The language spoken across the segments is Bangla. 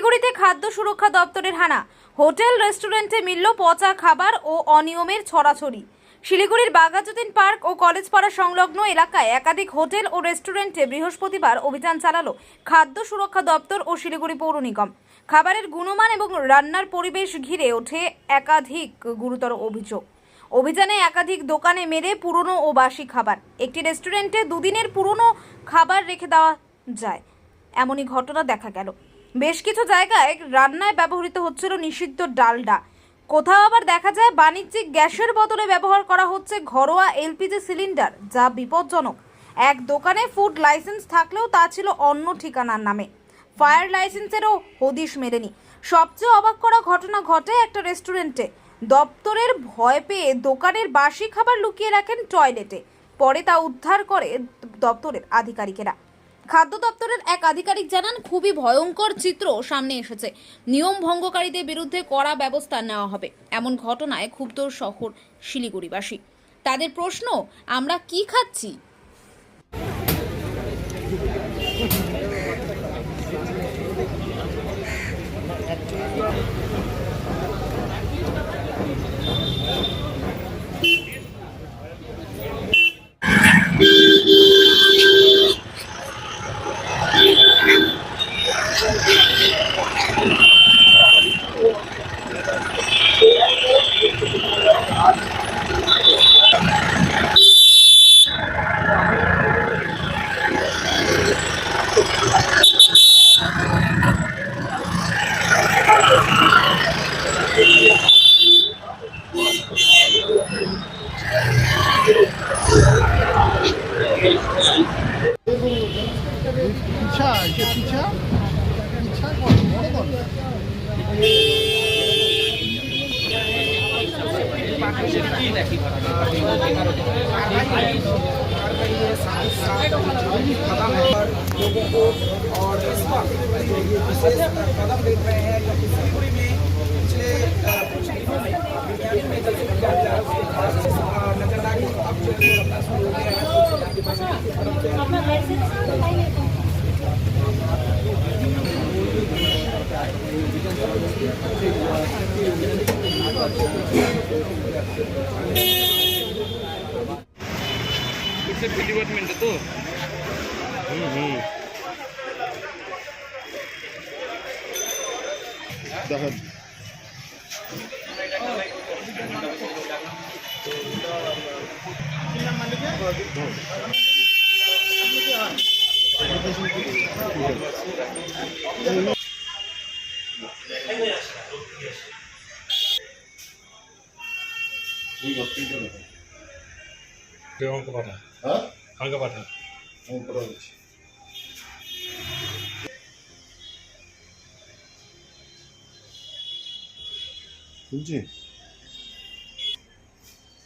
শিলিগুড়িতে খাদ্য সুরক্ষা দপ্তরের হানা। হোটেল, রেস্টুরেন্টে মিলল পচা খাবার ও অনিয়মের ছড়াছড়ি। শিলিগুড়ির বাঘাযতীন পার্ক ও কলেজ পাড়া সংলগ্ন এলাকায় একাধিক হোটেল ও রেস্টুরেন্টে বৃহস্পতিবার অভিযান চালালো খাদ্য সুরক্ষা দপ্তর ও শিলিগুড়ি পৌর নিগম। খাবারের গুণমান এবং রান্নার পরিবেশ ঘিরে ওঠে একাধিক গুরুতর অভিযোগ। অভিযানে একাধিক দোকানে মেরে পুরনো ও বাসি খাবার। একটি রেস্টুরেন্টে দুদিনের পুরনো খাবার রেখে দেওয়া যায়। এমনই ঘটনা দেখা গেল। বেশ কিছু জায়গায় রান্নায় ব্যবহৃত হচ্ছিল নিষিদ্ধ ডালডা। কোথাও আবার দেখা যায় বাণিজ্যিক গ্যাসের বদলে ব্যবহার করা হচ্ছে ঘরোয়া এলপিজি সিলিন্ডার, যা বিপজ্জনক। এক দোকানে ফুড লাইসেন্স থাকলেও তা ছিল অন্য ঠিকানার নামে। ফায়ার লাইসেন্সেরও হদিশ মেলেনি। সবচেয়ে অবাক করা ঘটনা ঘটে একটা রেস্টুরেন্টে। দপ্তরের ভয় পেয়ে দোকানের বাসি খাবার লুকিয়ে রাখেন টয়লেটে। পরে তা উদ্ধার করে দপ্তরের আধিকারিকেরা। খাদ্য দপ্তরের এক আধিকারিক জানান, খুবই ভয়ঙ্কর চিত্র সামনে এসেছে। নিয়ম ভঙ্গকারীদের বিরুদ্ধে কড়া ব্যবস্থা নেওয়া হবে। এমন ঘটনায় ক্ষুব্ধ শহর শিলিগুড়িবাসী। তাদের প্রশ্ন, আমরা কি খাচ্ছি? পিছা যে পিছা পিছা কত বড় কত लोगों को और इस वक्त ये विशेष कदम देख रहे हैं जो कि Siliguri It's a development tuh. Hmm. অঙ্ক পাঠা অঙ্ক পাঠা অঙ্ক রয়েছে 그지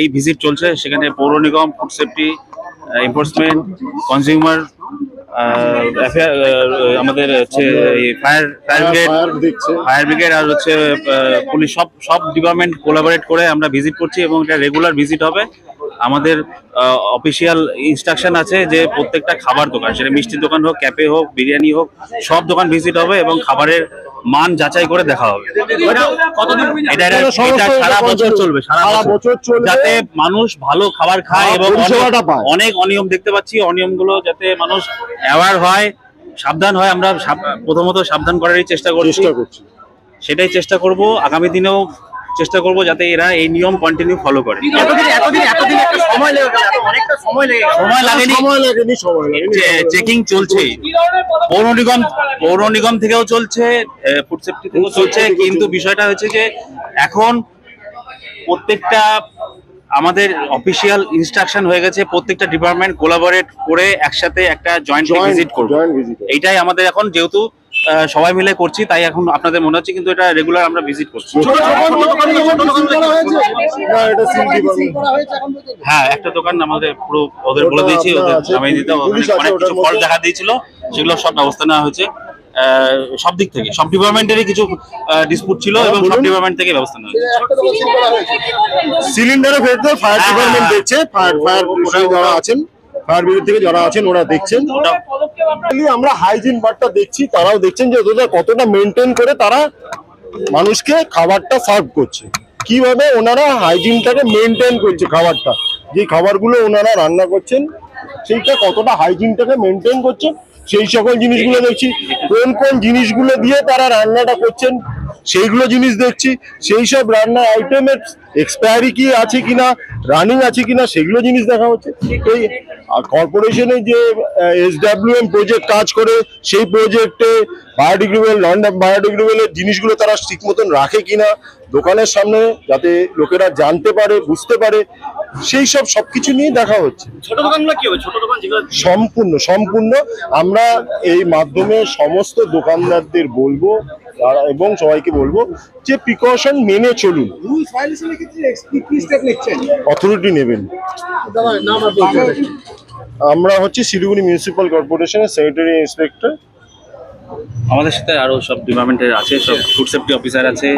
এই ভিজিট চলছে। সেখানে পৌর নিগম ফুড সেফটি এনফোর্সমেন্ট কনজিউমার আমাদের হচ্ছে fire fire brigade fire brigade আর হচ্ছে পুলিশ সব সব ডিপার্টমেন্ট কোলাবোরেট করে আমরা ভিজিট করছি এবং এটা রেগুলার ভিজিট হবে। আমাদের অফিসিয়াল ইনস্ট্রাকশন আছে যে প্রত্যেকটা খাবার দোকান সেটা মিষ্টির দোকান হোক ক্যাফে হোক বিরিয়ানি হোক সব দোকান ভিজিট হবে এবং খাবারের মান যাচাই করে দেখা হবে। এটা সারা বছর চলবে সারা বছর। চলবে। যাতে মানুষ ভালো খাবার খায় এবং অনেক- পরিষেবাটা পায়। অনেক অনিয়ম দেখতে পাচ্ছি। অনিয়মগুলো যাতে মানুষ অ্যাওয়ার হয় সাবধান হয়। আমরা সাব- প্রথমত সাবধান করারই চেষ্টা করছি। চেষ্টা করছি। সেটাই চেষ্টা করব। আগামী দিনেও চেষ্টা করব যাতে এরা এই নিয়ম কন্টিনিউ ফলো করে। এতদিন এতদিন এতদিন একটা সময় লেগে গেল অনেকটা সময় লেগে সময় লাগেনি। সময় লাগেনি সময় লাগেনি। চেকিং চলছে পৌর নিগম পৌর নিগম থেকেও চলছে ফুড সেফটি থেকেও চলছে কিন্তু বিষয়টা হচ্ছে যে এখন প্রত্যেকটা আমাদের অফিসিয়াল ইনস্ট্রাকশন হয়ে গেছে প্রত্যেকটা ডিপার্টমেন্ট কোলাবোরেট করে একসাথে একটা জয়েন্ট ভিজিট করব। এইটাই আমাদের এখন যেহেতু সবাই মিলে করছি তাই এখন আপনাদের মনে হচ্ছে কিন্তু এটা রেগুলার আমরা ভিজিট করছি। হ্যাঁ একটা দোকান আমাদের পুরো ওদের বলে দিয়েছি ওদের নামিয়ে দিতে অনেক কিছু ফল দেখা দিয়েছিল সেগুলো সব ব্যবস্থা নেওয়া হয়েছে। আহ, সব দিক থেকে সব ডিপার্টমেন্টেরই কিছু ডিসপুট ছিল হ্যাঁ, এবং সব ডিপার্টমেন্ট থেকে ব্যবস্থা নেওয়া হয়েছে। একটা দোকান সিল করা হয়েছে। সিলিন্ডারের ভেতরে ফায়ার ডিপার্টমেন্ট। দেখছে ফায়ার ফায়ার যারা আছেন ফায়ার ব্রিগেড থেকে যারা আছেন ওরা দেখছেন। আমরা হাইজিন বারটা দেখছি, তারাও দেখছেন যে ওদের কতটা মেনটেন করে তারা মানুষকে খাবারটা সার্ভ করছে। কীভাবে ওনারা হাইজিনটাকে মেনটেন করছে খাবারটা? যে খাবারগুলো ওনারা রান্না করছেন, সেইটা কতটা হাইজিনটাকে মেনটেন করছেন সেই সকল জিনিসগুলো দেখছি। কোন কোন জিনিসগুলো দিয়ে তারা রান্নাটা করছেন, সেইগুলো জিনিস দেখছি। সেই সব রান্নার আইটেমের এক্সপায়ারি কি আছে কিনা রানিং আছে কিনা সেগুলো জিনিস দেখা হচ্ছে। এই কর্পোরেশনে যে এস এম প্রজেক্ট কাজ করে সেই প্রজেক্টে বায়োডিগ্রেবল নন বায়োডিগ্রেবলের জিনিসগুলো তারা ঠিক মতন রাখে কিনা দোকানের সামনে যাতে লোকেরা জানতে পারে বুঝতে পারে সেই সব সবকিছু নিয়ে দেখা হচ্ছে। ছোট দোকানগুলো কি হবে? ছোট দোকান সম্পূর্ণ সম্পূর্ণ আমরা এই মাধ্যমে সমস্ত দোকানদারদের বলব আর- এবং সবাইকে বলব যে প্রিকশন মেনে চলুন। অথরিটি নেবেন। আমরা হচ্ছে শিলিগুড়ি মিউনিসিপ্যাল কর্পোরেশনের সেক্রেটারি ইন্সপেক্টর আমাদের সাথে আরও সব ডিপার্টমেন্টের আছে সব ফুড সেফটি অফিসার আছে।